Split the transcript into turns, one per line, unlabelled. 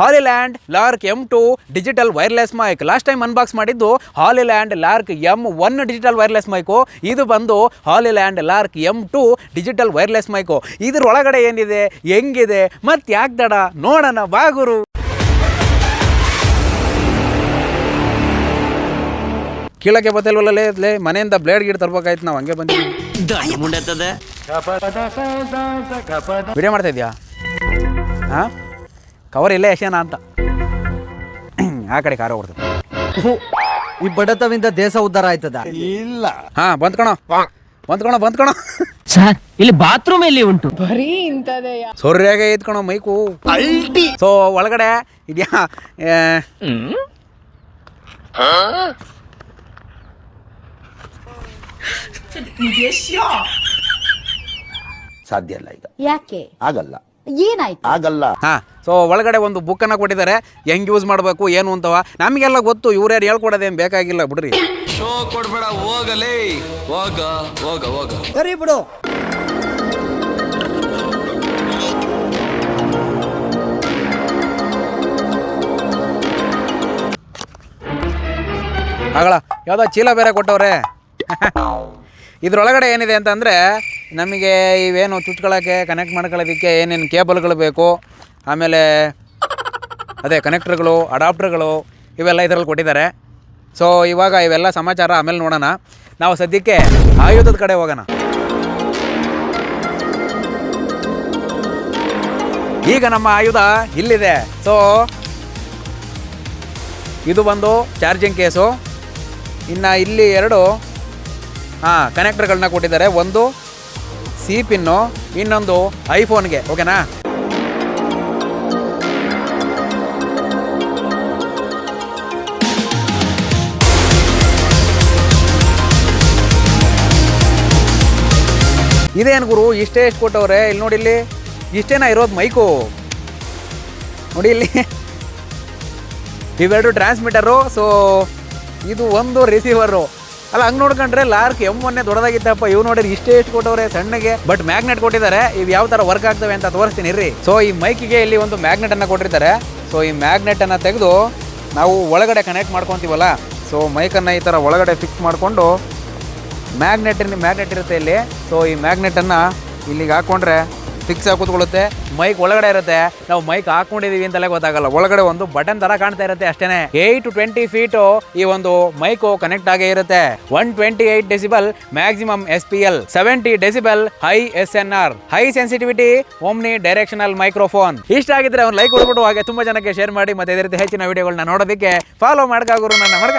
Hollyland Lark M two digital wireless mic. Last time unbox ಮಾಡಿದ್ದು Hollyland Lark M one digital wireless mic. ಇದು ಬಂದು Hollyland Lark M two digital wireless mic. ಇದ್ರೊಳಗಡೆ ಏನಿದೆ? ಹೆಂಗಿದೆ? ಮತ್ತೆ ಯಾಕೆ ದಡ? ನೋಡೋಣ ಬಾಗುರು ಕೀಳಕ್ಕೆ ಬತ್ತಲ್ವಲ್ಲೇ ಲೇ ಮನೆಯಿಂದ ಬ್ಲೇಡ್ ಗಿಡ ತರ್ಬೇಕಾಯ್ತು ನಾವು ಹಂಗೆ ಬಂದಿದ್ದೀವಿ. ವಿಡಿಯೋ ಮಾಡ್ತಾ ಇದೆಯಾ ಹಾಂ? ಕವರ್ ಇಲ್ಲೇ ಯಶನ ಅಂತ. ಆ ಕಡೆ ಕಾರ ಹೊಡ್ತದೆ
ಈ ಬಡತವಿಂದ ದೇಶ ಉದ್ಧಾರ ಆಯ್ತದ?
ಹಾಂ ಹಾ ಬಂದ್ಕಣೋ ಬಂದ್ಕಣೋ
ಸರ್ ಇಲ್ಲಿ ಬಾತ್ರೂಮ್ ಇಲ್ಲಿ ಉಂಟು?
ಸೊರ್ಯಾಗೆ ಐತ್ಕಣೋ ಮೈಕು ಸೊ ಒಳಗಡೆ ಇದ್ಯಾ?
ಸಾಧ್ಯ ಇಲ್ಲ ಈಗ.
ಯಾಕೆ?
ಆಗಲ್ಲ.
ಏನಾಯ್ತು?
ಆಗಲ್ಲ.
ಹಾ ಸೊ ಒಳಗಡೆ ಒಂದು ಬುಕ್ಕನ್ನು ಕೊಟ್ಟಿದ್ದಾರೆ. ಹೆಂಗ್ ಯೂಸ್ ಮಾಡಬೇಕು ಏನು ಅಂತವ? ನಮಗೆಲ್ಲ ಗೊತ್ತು ಇವ್ರ್ಯಾರು ಹೇಳ್ಕೊಡೋದೇನು ಬೇಕಾಗಿಲ್ಲ ಬಿಡ್ರಿ.
ಶೋ ಕೊಡ್ಬೇಡ ಹೋಗಲೇ. ಹೋಗ ಹೋಗ ಹೋಗ.
ಸರಿ ಬಿಡು.
ಆಗಲ್ಲ ಯಾವುದೋ ಚೀಲ ಬೇರೆ ಕೊಟ್ಟವ್ರೆ. ಇದ್ರೊಳಗಡೆ ಏನಿದೆ ಅಂತಂದರೆ ನಮಗೆ ಇವೇನು ಚುಚ್ಕೊಳ್ಳೋಕ್ಕೆ ಕನೆಕ್ಟ್ ಮಾಡ್ಕೊಳ್ಳೋದಕ್ಕೆ ಏನೇನು ಕೇಬಲ್ಗಳು ಬೇಕು, ಆಮೇಲೆ ಅದೇ ಕನೆಕ್ಟ್ರ್ಗಳು ಅಡಾಪ್ಟರ್ಗಳು ಇವೆಲ್ಲ ಇದರಲ್ಲಿ ಕೊಟ್ಟಿದ್ದಾರೆ. ಸೊ ಇವಾಗ ಇವೆಲ್ಲ ಸಮಾಚಾರ ಆಮೇಲೆ ನೋಡೋಣ. ನಾವು ಸದ್ಯಕ್ಕೆ ಆಯುಧದ ಕಡೆ ಹೋಗೋಣ. ಈಗ ನಮ್ಮ ಆಯುಧ ಇಲ್ಲಿದೆ. ಸೊ ಇದು ಬಂದು ಚಾರ್ಜಿಂಗ್ ಕೇಸು ಇನ್ನು ಇಲ್ಲಿ ಎರಡು ಹಾಂ ಕನೆಕ್ಟರ್ಗಳನ್ನ ಕೊಟ್ಟಿದ್ದಾರೆ. ಒಂದು ಸಿ ಪಿನ್ನು ಇನ್ನೊಂದು ಐಫೋನ್ಗೆ ಓಕೆನಾ ಇದೇನು ಗುರು, ಇಷ್ಟೇ ಎಷ್ಟು ಕೊಟ್ಟವ್ರೆ? ಇಲ್ಲಿ ನೋಡಿ ಇಲ್ಲಿ, ಇಷ್ಟೇನಾ ಇರೋದು ಮೈಕು? ನೋಡಿ ಇಲ್ಲಿ, ಇವೆರಡು ಟ್ರಾನ್ಸ್ಮಿಟರು ಸೊ ಇದು ಒಂದು ರಿಸೀವರು ಅಲ್ಲ, ಹಂಗೆ ನೋಡ್ಕೊಂಡ್ರೆ ಲಾರ್ಕ್ ಎಂ ಒನ್ನೇ ದೊಡ್ಡದಾಗಿತ್ತಪ್ಪ ಇವ್ ನೋಡಿದ್ರೆ ಇಷ್ಟೇ ಎಷ್ಟು ಕೊಟ್ಟವ್ರೆ ಸಣ್ಣಗೆ. ಬಟ್ ಮ್ಯಾಗ್ನೆಟ್ ಕೊಟ್ಟಿದ್ದಾರೆ. ಇವು ಯಾವ ತರ ವರ್ಕ್ ಆಗ್ತವೆ ಅಂತ ತೋರಿಸ್ತೀನಿ, ಇರ್ರಿ. ಸೊ ಈ ಮೈಕಿಗೆ ಇಲ್ಲಿ ಒಂದು ಮ್ಯಾಗ್ನೆಟ್ ಅನ್ನ ಕೊಟ್ಟಿರ್ತಾರೆ. ಸೊ ಈ ಮ್ಯಾಗ್ನೆಟ್ ಅನ್ನ ತೆಗೆದು ನಾವು ಒಳಗಡೆ ಕನೆಕ್ಟ್ ಮಾಡ್ಕೊತೀವಲ್ಲ? ಸೊ ಮೈಕನ್ನು ಈ ಥರ ಒಳಗಡೆ ಫಿಕ್ಸ್ ಮಾಡಿಕೊಂಡು ಮ್ಯಾಗ್ನೆಟ್ ಮ್ಯಾಗ್ನೆಟ್ ಇರುತ್ತೆ ಇಲ್ಲಿ. ಸೊ ಈ ಮ್ಯಾಗ್ನೆಟನ್ನು ಇಲ್ಲಿಗೆ ಹಾಕ್ಕೊಂಡ್ರೆ ಫಿಕ್ಸ್ ಆಗಿ ಕೂತ್ಕೊಳ್ಳುತ್ತೆ. ಮೈಕ್ ಒಳಗಡೆ ಇರುತ್ತೆ. ನಾವು ಮೈಕ್ ಹಾಕೊಂಡಿದೀವಿ ಅಂತಲೇ ಗೊತ್ತಾಗಲ್ಲ. ಒಳಗಡೆ ಒಂದು ಬಟನ್ ತರ ಕಾಣ್ತಾ ಇರುತ್ತೆ ಅಷ್ಟೇನೆ. ಏಟ್ ಟ್ವೆಂಟಿ ಫೀಟ್ ಈ ಒಂದು ಮೈಕ್ ಕನೆಕ್ಟ್ ಆಗೇ ಇರುತ್ತೆ. One twenty eight decibel maximum S P L seventy decibel high S N R high sensitivity omni directional microphone ಇಷ್ಟ ಆಗಿದ್ರೆ ಒಂದು ಲೈಕ್ ಕೊಡ್ಬಿಟ್ಟು ಹಾಗೆ ತುಂಬಾ ಜನಕ್ಕೆ ಶೇರ್ ಮಾಡಿ ಮತ್ತೆ ಇದೇ ರೀತಿ ಹೆಚ್ಚಿನ ವಿಡಿಯೋಗಳನ್ನ ನೋಡೋದಕ್ಕೆ ಫಾಲೋ ಮಾಡ್ಕಾಗುರು ನನ್ನ ಮಾಡ್ಕ